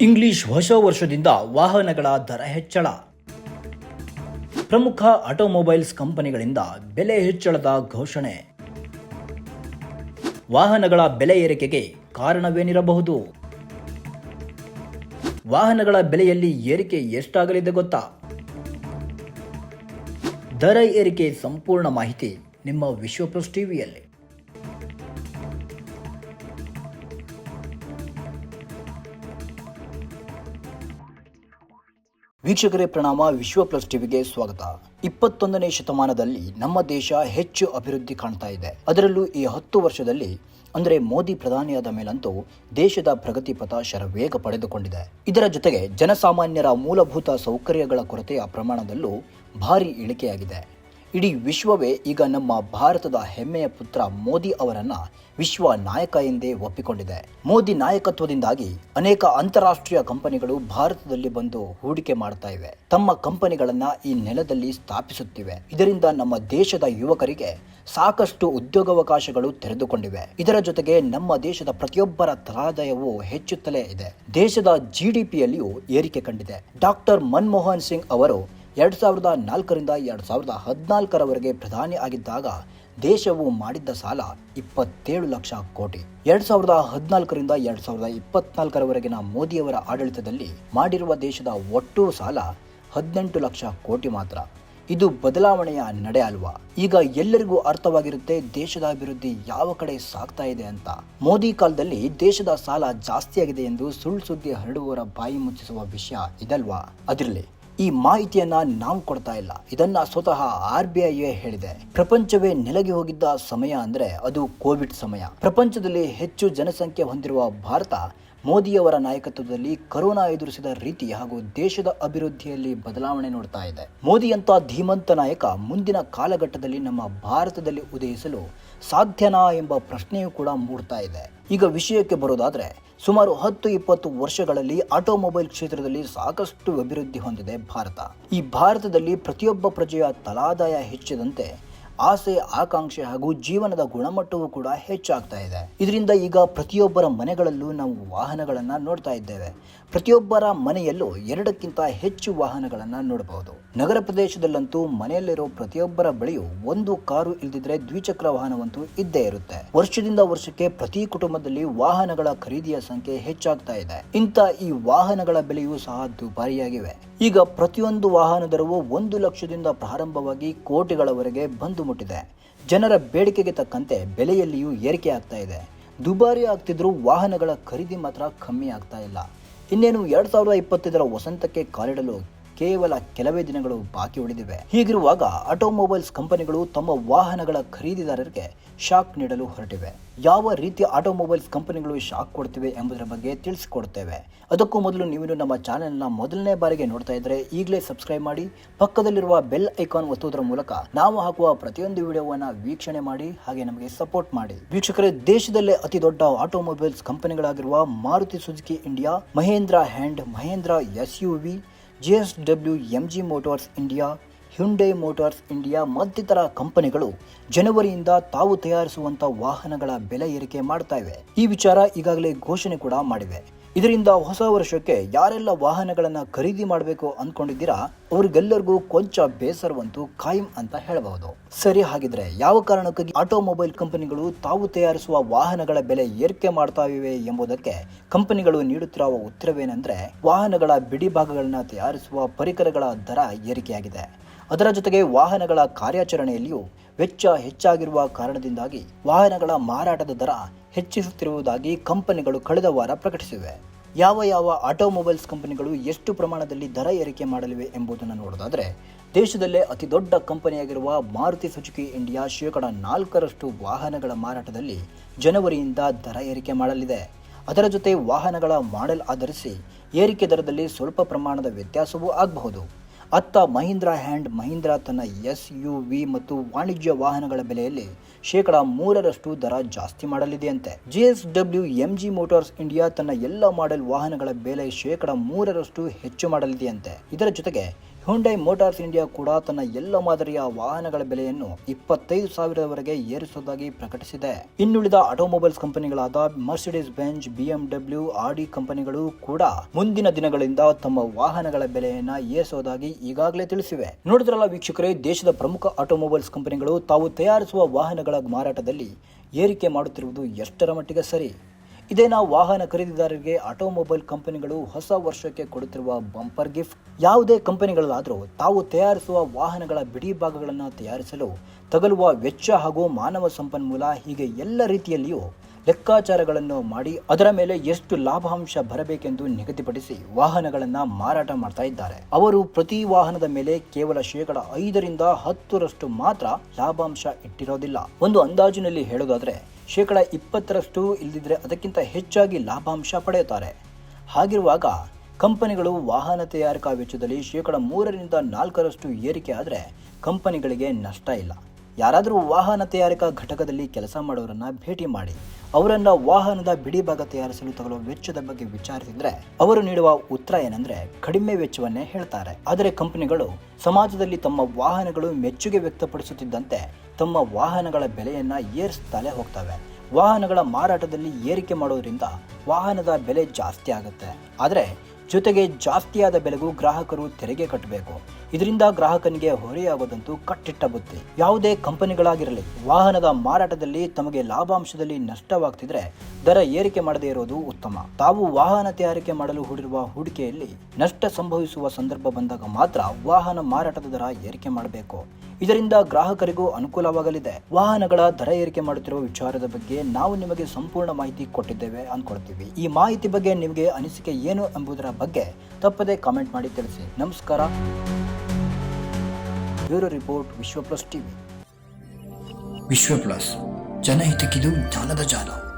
English ಹೊಸ ವರ್ಷದಿಂದ ವಾಹನಗಳ ದರ ಹೆಚ್ಚಳ. ಪ್ರಮುಖ ಆಟೋಮೊಬೈಲ್ಸ್ ಕಂಪನಿಗಳಿಂದ ಬೆಲೆ ಹೆಚ್ಚಳದ ಘೋಷಣೆ. ವಾಹನಗಳ ಬೆಲೆ ಏರಿಕೆಗೆ ಕಾರಣವೇನಿರಬಹುದು? ವಾಹನಗಳ ಬೆಲೆಯಲ್ಲಿ ಏರಿಕೆ ಎಷ್ಟಾಗಲಿದೆ ಗೊತ್ತಾ? ದರ ಏರಿಕೆ ಸಂಪೂರ್ಣ ಮಾಹಿತಿ ನಿಮ್ಮ ವಿಶ್ವಪ್ರಸ್ ಟಿವಿಯಲ್ಲಿ. ವೀಕ್ಷಕರೇ, ಪ್ರಣಾಮ, ವಿಶ್ವ ಪ್ಲಸ್ ಟಿವಿಗೆ ಸ್ವಾಗತ. ಇಪ್ಪತ್ತೊಂದನೇ ಶತಮಾನದಲ್ಲಿ ನಮ್ಮ ದೇಶ ಹೆಚ್ಚು ಅಭಿವೃದ್ಧಿ ಕಾಣ್ತಾ ಇದೆ. ಅದರಲ್ಲೂ ಈ ಹತ್ತು ವರ್ಷದಲ್ಲಿ, ಅಂದರೆ ಮೋದಿ ಪ್ರಧಾನಿಯಾದ ಮೇಲಂತೂ ದೇಶದ ಪ್ರಗತಿ ಪಥ ಶರವೇಗ ಪಡೆದುಕೊಂಡಿದೆ. ಇದರ ಜೊತೆಗೆ ಜನಸಾಮಾನ್ಯರ ಮೂಲಭೂತ ಸೌಕರ್ಯಗಳ ಕೊರತೆಯ ಪ್ರಮಾಣದಲ್ಲೂ ಭಾರಿ ಇಳಿಕೆಯಾಗಿದೆ. ಇಡೀ ವಿಶ್ವವೇ ಈಗ ನಮ್ಮ ಭಾರತದ ಹೆಮ್ಮೆಯ ಪುತ್ರ ಮೋದಿ ಅವರನ್ನ ವಿಶ್ವ ನಾಯಕ ಎಂದೇ ಒಪ್ಪಿಕೊಂಡಿದೆ. ಮೋದಿ ನಾಯಕತ್ವದಿಂದಾಗಿ ಅನೇಕ ಅಂತಾರಾಷ್ಟ್ರೀಯ ಕಂಪನಿಗಳು ಭಾರತದಲ್ಲಿ ಬಂದು ಹೂಡಿಕೆ ಮಾಡ್ತಾ ಇವೆ. ತಮ್ಮ ಕಂಪನಿಗಳನ್ನ ಈ ನೆಲದಲ್ಲಿ ಸ್ಥಾಪಿಸುತ್ತಿವೆ. ಇದರಿಂದ ನಮ್ಮ ದೇಶದ ಯುವಕರಿಗೆ ಸಾಕಷ್ಟು ಉದ್ಯೋಗಾವಕಾಶಗಳು ತೆರೆದುಕೊಂಡಿವೆ. ಇದರ ಜೊತೆಗೆ ನಮ್ಮ ದೇಶದ ಪ್ರತಿಯೊಬ್ಬರ ತಲಾದಾಯವು ಹೆಚ್ಚುತ್ತಲೇ ಇದೆ. ದೇಶದ ಜಿಡಿಪಿಯಲ್ಲಿಯೂ ಏರಿಕೆ ಕಂಡಿದೆ. ಡಾಕ್ಟರ್ ಮನಮೋಹನ್ ಸಿಂಗ್ ಅವರು ಎರಡ್ ಸಾವಿರದ ನಾಲ್ಕರಿಂದ ಎರಡು ಸಾವಿರದ ಹದಿನಾಲ್ಕರವರೆಗೆ ಪ್ರಧಾನಿ ಆಗಿದ್ದಾಗ ದೇಶವು ಮಾಡಿದ್ದ ಸಾಲ ಇಪ್ಪತ್ತೇಳು ಲಕ್ಷ ಕೋಟಿ. ಎರಡು ಸಾವಿರದ ಹದಿನಾಲ್ಕರಿಂದ ಎರಡು ಸಾವಿರದ ಇಪ್ಪತ್ನಾಲ್ಕರವರೆಗಿನ ಮೋದಿಯವರ ಆಡಳಿತದಲ್ಲಿ ಮಾಡಿರುವ ದೇಶದ ಒಟ್ಟು ಸಾಲ ಹದಿನೆಂಟು ಲಕ್ಷ ಕೋಟಿ ಮಾತ್ರ. ಇದು ಬದಲಾವಣೆಯ ನಡೆ ಅಲ್ವಾ? ಈಗ ಎಲ್ಲರಿಗೂ ಅರ್ಥವಾಗಿರುತ್ತೆ ದೇಶದ ಅಭಿವೃದ್ಧಿ ಯಾವ ಕಡೆ ಸಾಗ್ತಾ ಇದೆ ಅಂತ. ಮೋದಿ ಕಾಲದಲ್ಲಿ ದೇಶದ ಸಾಲ ಜಾಸ್ತಿಯಾಗಿದೆ ಎಂದು ಸುಳ್ಳು ಸುದ್ದಿ ಹರಡುವವರ ಬಾಯಿ ಮುಚ್ಚಿಸುವ ವಿಷಯ ಇದಲ್ವಾ? ಅದಿರಲಿ. ಈ ಮಾಹಿತಿಯನ್ನ ನಾವು ಕೊಡ್ತಾ ಇಲ್ಲ. ಇದನ್ನ ಸ್ವತಃ ಆರ್ ಬಿ ಐ ಹೇಳಿದೆ. ಪ್ರಪಂಚವೇ ನೆಲಗಿ ಹೋಗಿದ್ದ ಸಮಯ ಅಂದ್ರೆ ಅದು ಕೋವಿಡ್ ಸಮಯ. ಪ್ರಪಂಚದಲ್ಲಿ ಹೆಚ್ಚು ಜನಸಂಖ್ಯೆ ಹೊಂದಿರುವ ಭಾರತ, ಮೋದಿಯವರ ನಾಯಕತ್ವದಲ್ಲಿ ಕರೋನಾ ಎದುರಿಸಿದ ರೀತಿ ಹಾಗೂ ದೇಶದ ಅಭಿವೃದ್ಧಿಯಲ್ಲಿ ಬದಲಾವಣೆ ನೋಡ್ತಾ ಇದೆ. ಮೋದಿಯಂತ ಧೀಮಂತ ನಾಯಕ ಮುಂದಿನ ಕಾಲಘಟ್ಟದಲ್ಲಿ ನಮ್ಮ ಭಾರತದಲ್ಲಿ ಉದಯಿಸಲು ಸಾಧ್ಯನಾ ಎಂಬ ಪ್ರಶ್ನೆಯೂ ಕೂಡ ಮೂಡ್ತಾ ಇದೆ. ಈಗ ವಿಷಯಕ್ಕೆ ಬರೋದಾದರೆ ಸುಮಾರು ಹತ್ತು ಇಪ್ಪತ್ತು ವರ್ಷಗಳಲ್ಲಿ ಆಟೋಮೊಬೈಲ್ ಕ್ಷೇತ್ರದಲ್ಲಿ ಸಾಕಷ್ಟು ಅಭಿವೃದ್ಧಿ ಹೊಂದಿದೆ ಭಾರತ. ಈ ಭಾರತದಲ್ಲಿ ಪ್ರತಿಯೊಬ್ಬ ಪ್ರಜೆಯ ತಲಾದಾಯ ಹೆಚ್ಚಿದಂತೆ ಆಸೆ, ಆಕಾಂಕ್ಷೆ ಹಾಗೂ ಜೀವನದ ಗುಣಮಟ್ಟವೂ ಕೂಡ ಹೆಚ್ಚಾಗ್ತಾ ಇದೆ. ಇದರಿಂದ ಈಗ ಪ್ರತಿಯೊಬ್ಬರ ಮನೆಗಳಲ್ಲೂ ನಾವು ವಾಹನಗಳನ್ನು ನೋಡ್ತಾ ಇದ್ದೇವೆ. ಪ್ರತಿಯೊಬ್ಬರ ಮನೆಯಲ್ಲೂ ಎರಡಕ್ಕಿಂತ ಹೆಚ್ಚು ವಾಹನಗಳನ್ನು ನೋಡಬಹುದು ನಗರ ಪ್ರದೇಶದಲ್ಲಂತೂ ಮನೆಯಲ್ಲಿರೋ ಪ್ರತಿಯೊಬ್ಬರ ಬಳಿಯೂ ಒಂದು ಕಾರು ಇಲ್ಲದಿದ್ರೆ ದ್ವಿಚಕ್ರ ವಾಹನವಂತೂ ಇದ್ದೇ ಇರುತ್ತೆ. ವರ್ಷದಿಂದ ವರ್ಷಕ್ಕೆ ಪ್ರತಿ ಕುಟುಂಬದಲ್ಲಿ ವಾಹನಗಳ ಖರೀದಿಯ ಸಂಖ್ಯೆ ಹೆಚ್ಚಾಗ್ತಾ ಇದೆ. ಇಂಥ ಈ ವಾಹನಗಳ ಬೆಲೆಯೂ ಸಹ ದುಬಾರಿಯಾಗಿವೆ. ಈಗ ಪ್ರತಿಯೊಂದು ವಾಹನ ದರವು ಒಂದು ಲಕ್ಷದಿಂದ ಪ್ರಾರಂಭವಾಗಿ ಕೋಟಿಗಳವರೆಗೆ ಬಂದು ಮುಟ್ಟಿದೆ. ಜನರ ಬೇಡಿಕೆಗೆ ತಕ್ಕಂತೆ ಬೆಲೆಯಲ್ಲಿಯೂ ಏರಿಕೆ ಆಗ್ತಾ ಇದೆ. ದುಬಾರಿ ಆಗ್ತಿದ್ರೂ ವಾಹನಗಳ ಖರೀದಿ ಮಾತ್ರ ಕಮ್ಮಿ ಆಗ್ತಾ ಇಲ್ಲ. ಇನ್ನೇನು ಎರಡ್ ಸಾವಿರದ ಇಪ್ಪತ್ತೈದರ ವಸಂತಕ್ಕೆ ಕಾಲಿಡಲು ಕೇವಲ ಕೆಲವೇ ದಿನಗಳು ಬಾಕಿ ಉಳಿದಿವೆ. ಹೀಗಿರುವಾಗ ಆಟೋಮೊಬೈಲ್ಸ್ ಕಂಪನಿಗಳು ತಮ್ಮ ವಾಹನಗಳ ಖರೀದಿದಾರರಿಗೆ ಶಾಕ್ ನೀಡಲು ಹೊರಟಿವೆ. ಯಾವ ರೀತಿಯ ಆಟೋಮೊಬೈಲ್ಸ್ ಕಂಪನಿಗಳು ಶಾಕ್ ಕೊಡ್ತಿವೆ ಎಂಬುದರ ಬಗ್ಗೆ ತಿಳಿಸಿಕೊಡ್ತೇವೆ ಅದಕ್ಕೂ ಮೊದಲು ನೀವು ನಮ್ಮ ಚಾನೆಲ್ನ ಮೊದಲನೇ ಬಾರಿಗೆ ನೋಡ್ತಾ ಇದ್ದರೆ ಈಗಲೇ ಸಬ್ಸ್ಕ್ರೈಬ್ ಮಾಡಿ, ಪಕ್ಕದಲ್ಲಿರುವ ಬೆಲ್ ಐಕಾನ್ ಒತ್ತುವುದರ ಮೂಲಕ ನಾವು ಹಾಕುವ ಪ್ರತಿಯೊಂದು ವಿಡಿಯೋವನ್ನು ವೀಕ್ಷಣೆ ಮಾಡಿ, ಹಾಗೆ ನಮಗೆ ಸಪೋರ್ಟ್ ಮಾಡಿ. ವೀಕ್ಷಕರೇ, ದೇಶದಲ್ಲೇ ಅತಿ ದೊಡ್ಡ automobiles ಕಂಪನಿಗಳಾಗಿರುವ Maruti Suzuki India, Mahindra and Mahindra S U V J S W M G motors India, Hyundai motors India ಮತ್ತಿತರ ಕಂಪನಿಗಳು ಜನವರಿಯಿಂದ ತಾವು ತಯಾರಿಸುವಂತ ವಾಹನಗಳ ಬೆಲೆ ಏರಿಕೆ ಮಾಡ್ತಾ ಇವೆ. ಈ ವಿಚಾರ ಈಗಾಗಲೇ ಘೋಷಣೆ ಕೂಡ ಮಾಡಿವೆ. ಇದರಿಂದ ಹೊಸ ವರ್ಷಕ್ಕೆ ಯಾರೆಲ್ಲ ವಾಹನಗಳನ್ನ ಖರೀದಿ ಮಾಡಬೇಕು ಅಂದ್ಕೊಂಡಿದ್ದೀರಾ ಅವ್ರಿಗೆಲ್ಲರಿಗೂ ಕೊಂಚ ಬೇಸರವಂತೂ ಕಾಯಂ ಅಂತ ಹೇಳಬಹುದು. ಸರಿ, ಹಾಗಿದ್ರೆ ಯಾವ ಕಾರಣಕ್ಕಾಗಿ ಆಟೋಮೊಬೈಲ್ ಕಂಪನಿಗಳು ತಾವು ತಯಾರಿಸುವ ವಾಹನಗಳ ಬೆಲೆ ಏರಿಕೆ ಮಾಡ್ತಾ ಇವೆ ಎಂಬುದಕ್ಕೆ ಕಂಪನಿಗಳು ನೀಡುತ್ತಿರುವ ಉತ್ತರವೇನೆಂದ್ರೆ, ವಾಹನಗಳ ಬಿಡಿ ಭಾಗಗಳನ್ನ ತಯಾರಿಸುವ ಪರಿಕರಗಳ ದರ ಏರಿಕೆಯಾಗಿದೆ. ಅದರ ಜೊತೆಗೆ ವಾಹನಗಳ ಕಾರ್ಯಾಚರಣೆಯಲ್ಲಿಯೂ ವೆಚ್ಚ ಹೆಚ್ಚಾಗಿರುವ ಕಾರಣದಿಂದಾಗಿ ವಾಹನಗಳ ಮಾರಾಟದ ದರ ಹೆಚ್ಚಿಸುತ್ತಿರುವುದಾಗಿ ಕಂಪನಿಗಳು ಕಳೆದ ವಾರ ಪ್ರಕಟಿಸಿವೆ. ಯಾವ ಯಾವ ಆಟೋಮೊಬೈಲ್ಸ್ ಕಂಪನಿಗಳು ಎಷ್ಟು ಪ್ರಮಾಣದಲ್ಲಿ ದರ ಏರಿಕೆ ಮಾಡಲಿವೆ ಎಂಬುದನ್ನು ನೋಡೋದಾದರೆ, ದೇಶದಲ್ಲೇ ಅತಿ ದೊಡ್ಡ ಕಂಪನಿಯಾಗಿರುವ ಮಾರುತಿ ಸುಜುಕಿ ಇಂಡಿಯಾ ಶೇಕಡ ನಾಲ್ಕರಷ್ಟು ವಾಹನಗಳ ಮಾರಾಟದಲ್ಲಿ ಜನವರಿಯಿಂದ ದರ ಏರಿಕೆ ಮಾಡಲಿದೆ. ಅದರ ಜೊತೆ ವಾಹನಗಳ ಮಾಡೆಲ್ ಆಧರಿಸಿ ಏರಿಕೆ ದರದಲ್ಲಿ ಸ್ವಲ್ಪ ಪ್ರಮಾಣದ ವ್ಯತ್ಯಾಸವೂ ಆಗಬಹುದು. ಅತ್ತ ಮಹೀಂದ್ರಾ ಹ್ಯಾಂಡ್ ಮಹೀಂದ್ರಾ ತನ್ನ ಎಸ್ ಯು ವಿ ಮತ್ತು ವಾಣಿಜ್ಯ ವಾಹನಗಳ ಬೆಲೆಯಲ್ಲಿ ಶೇಕಡ ಮೂರರಷ್ಟು ದರ ಜಾಸ್ತಿ ಮಾಡಲಿದೆಯಂತೆ. J S W M G motors India ತನ್ನ ಎಲ್ಲ ಮಾಡೆಲ್ ವಾಹನಗಳ ಬೆಲೆ ಶೇಕಡ ಮೂರರಷ್ಟು ಹೆಚ್ಚು ಮಾಡಲಿದೆಯಂತೆ. ಇದರ ಜೊತೆಗೆ ಹುಂಡೈ ಮೋಟಾರ್ಸ್ ಇಂಡಿಯಾ ಕೂಡ ತನ್ನ ಎಲ್ಲ ಮಾದರಿಯ ವಾಹನಗಳ ಬೆಲೆಯನ್ನು ಇಪ್ಪತ್ತೈದು ಸಾವಿರದವರೆಗೆ ಏರಿಸುವುದಾಗಿ ಪ್ರಕಟಿಸಿದೆ. ಇನ್ನುಳಿದ ಆಟೋಮೊಬೈಲ್ಸ್ ಕಂಪನಿಗಳಾದ ಮರ್ಸಿಡೀಸ್ ಬೆಂಚ್ ಬಿಎಂಡಬ್ಲ್ಯೂ ಆಡಿ ಕಂಪನಿಗಳು ಕೂಡ ಮುಂದಿನ ದಿನಗಳಿಂದ ತಮ್ಮ ವಾಹನಗಳ ಬೆಲೆಯನ್ನ ಏರಿಸುವುದಾಗಿ ಈಗಾಗಲೇ ತಿಳಿಸಿವೆ. ನೋಡಿದ್ರಲ್ಲ ವೀಕ್ಷಕರೇ, ದೇಶದ ಪ್ರಮುಖ ಆಟೋಮೊಬೈಲ್ಸ್ ಕಂಪನಿಗಳು ತಾವು ತಯಾರಿಸುವ ವಾಹನಗಳ ಮಾರಾಟದಲ್ಲಿ ಏರಿಕೆ ಮಾಡುತ್ತಿರುವುದು ಎಷ್ಟರ ಮಟ್ಟಿಗೆ ಸರಿ? ಇದೇನಾ ವಾಹನ ಖರೀದಿದಾರರಿಗೆ ಆಟೋಮೊಬೈಲ್ ಕಂಪನಿಗಳು ಹೊಸ ವರ್ಷಕ್ಕೆ ಕೊಡುತ್ತಿರುವ ಬಂಪರ್ ಗಿಫ್ಟ್. ಯಾವುದೇ ಕಂಪನಿಗಳಾದರೂ ತಾವು ತಯಾರಿಸುವ ವಾಹನಗಳ ಬಿಡಿ ಭಾಗಗಳನ್ನು ತಯಾರಿಸಲು ತಗಲುವ ವೆಚ್ಚ ಹಾಗೂ ಮಾನವ ಸಂಪನ್ಮೂಲ ಹೀಗೆ ಎಲ್ಲ ರೀತಿಯಲ್ಲಿಯೂ ಲೆಕ್ಕಾಚಾರಗಳನ್ನು ಮಾಡಿ ಅದರ ಮೇಲೆ ಎಷ್ಟು ಲಾಭಾಂಶ ಬರಬೇಕೆಂದು ನಿಗದಿಪಡಿಸಿ ವಾಹನಗಳನ್ನು ಮಾರಾಟ ಮಾಡ್ತಾ ಇದ್ದಾರೆ. ಅವರು ಪ್ರತಿ ವಾಹನದ ಮೇಲೆ ಕೇವಲ ಶೇಕಡ ಐದರಿಂದ ಹತ್ತರಷ್ಟು ಮಾತ್ರ ಲಾಭಾಂಶ ಇಟ್ಟಿರೋದಿಲ್ಲ. ಒಂದು ಅಂದಾಜಿನಲ್ಲಿ ಹೇಳೋದಾದ್ರೆ ಶೇಕಡ ಇಪ್ಪತ್ತರಷ್ಟು ಇಲ್ಲದಿದ್ದರೆ ಅದಕ್ಕಿಂತ ಹೆಚ್ಚಾಗಿ ಲಾಭಾಂಶ ಪಡೆಯುತ್ತಾರೆ. ಹಾಗಿರುವಾಗ ಕಂಪನಿಗಳು ವಾಹನ ತಯಾರಿಕಾ ವೆಚ್ಚದಲ್ಲಿ ಶೇಕಡ ಮೂರರಿಂದ ನಾಲ್ಕರಷ್ಟು ಏರಿಕೆ ಆದರೆ ಕಂಪನಿಗಳಿಗೆ ನಷ್ಟ ಇಲ್ಲ. ಯಾರಾದರೂ ವಾಹನ ತಯಾರಿಕಾ ಘಟಕದಲ್ಲಿ ಕೆಲಸ ಮಾಡೋರನ್ನ ಭೇಟಿ ಮಾಡಿ ಅವರನ್ನ ವಾಹನದ ಬಿಡಿ ಭಾಗ ತಯಾರಿಸಲು ತಗಲುವ ವೆಚ್ಚದ ಬಗ್ಗೆ ವಿಚಾರಿಸಿದ್ರೆ ಅವರು ನೀಡುವ ಉತ್ತರ ಏನಂದ್ರೆ ಕಡಿಮೆ ವೆಚ್ಚವನ್ನೇ ಹೇಳ್ತಾರೆ. ಆದರೆ ಕಂಪನಿಗಳು ಸಮಾಜದಲ್ಲಿ ತಮ್ಮ ವಾಹನಗಳು ಮೆಚ್ಚುಗೆ ವ್ಯಕ್ತಪಡಿಸುತ್ತಿದ್ದಂತೆ ತಮ್ಮ ವಾಹನಗಳ ಬೆಲೆಯನ್ನ ಏರಿಸುತ್ತಲೇ ಹೋಗ್ತವೆ. ವಾಹನಗಳ ಮಾರಾಟದಲ್ಲಿ ಏರಿಕೆ ಮಾಡೋದ್ರಿಂದ ವಾಹನದ ಬೆಲೆ ಜಾಸ್ತಿ ಆಗುತ್ತೆ. ಆದರೆ ಜೊತೆಗೆ ಜಾಸ್ತಿಯಾದ ಬೆಲೆಗೂ ಗ್ರಾಹಕರು ತೆರಿಗೆ ಕಟ್ಟಬೇಕು. ಇದರಿಂದ ಗ್ರಾಹಕನಿಗೆ ಹೊರೆಯಾಗೋದಂತೂ ಕಟ್ಟಿಟ್ಟ ಬುತ್ತಿ ಯಾವುದೇ ಕಂಪನಿಗಳಾಗಿರಲಿ, ವಾಹನದ ಮಾರಾಟದಲ್ಲಿ ತಮಗೆ ಲಾಭಾಂಶದಲ್ಲಿ ನಷ್ಟವಾಗ್ತಿದ್ರೆ ದರ ಏರಿಕೆ ಮಾಡದೇ ಇರೋದು ಉತ್ತಮ. ತಾವು ವಾಹನ ತಯಾರಿಕೆ ಮಾಡಲು ಹೂಡಿರುವ ಹೂಡಿಕೆಯಲ್ಲಿ ನಷ್ಟ ಸಂಭವಿಸುವ ಸಂದರ್ಭ ಬಂದಾಗ ಮಾತ್ರ ವಾಹನ ಮಾರಾಟದ ದರ ಏರಿಕೆ ಮಾಡಬೇಕು. ಇದರಿಂದ ಗ್ರಾಹಕರಿಗೂ ಅನುಕೂಲವಾಗಲಿದೆ. ವಾಹನಗಳ ದರ ಏರಿಕೆ ಮಾಡುತ್ತಿರುವ ವಿಚಾರದ ಬಗ್ಗೆ ನಾವು ನಿಮಗೆ ಸಂಪೂರ್ಣ ಮಾಹಿತಿ ಕೊಟ್ಟಿದ್ದೇವೆ ಅಂದ್ಕೊಳ್ತೀವಿ. ಈ ಮಾಹಿತಿ ಬಗ್ಗೆ ನಿಮಗೆ ಅನಿಸಿಕೆ ಏನು ಎಂಬುದರ ಬಗ್ಗೆ ತಪ್ಪದೇ ಕಾಮೆಂಟ್ ಮಾಡಿ ತಿಳಿಸಿ. ನಮಸ್ಕಾರ. Bureau report Vishwa plus TV. Vishwa plus ಜನಹಿತಕ್ಕಿದು ಜಾಲದ ಜಾಲ.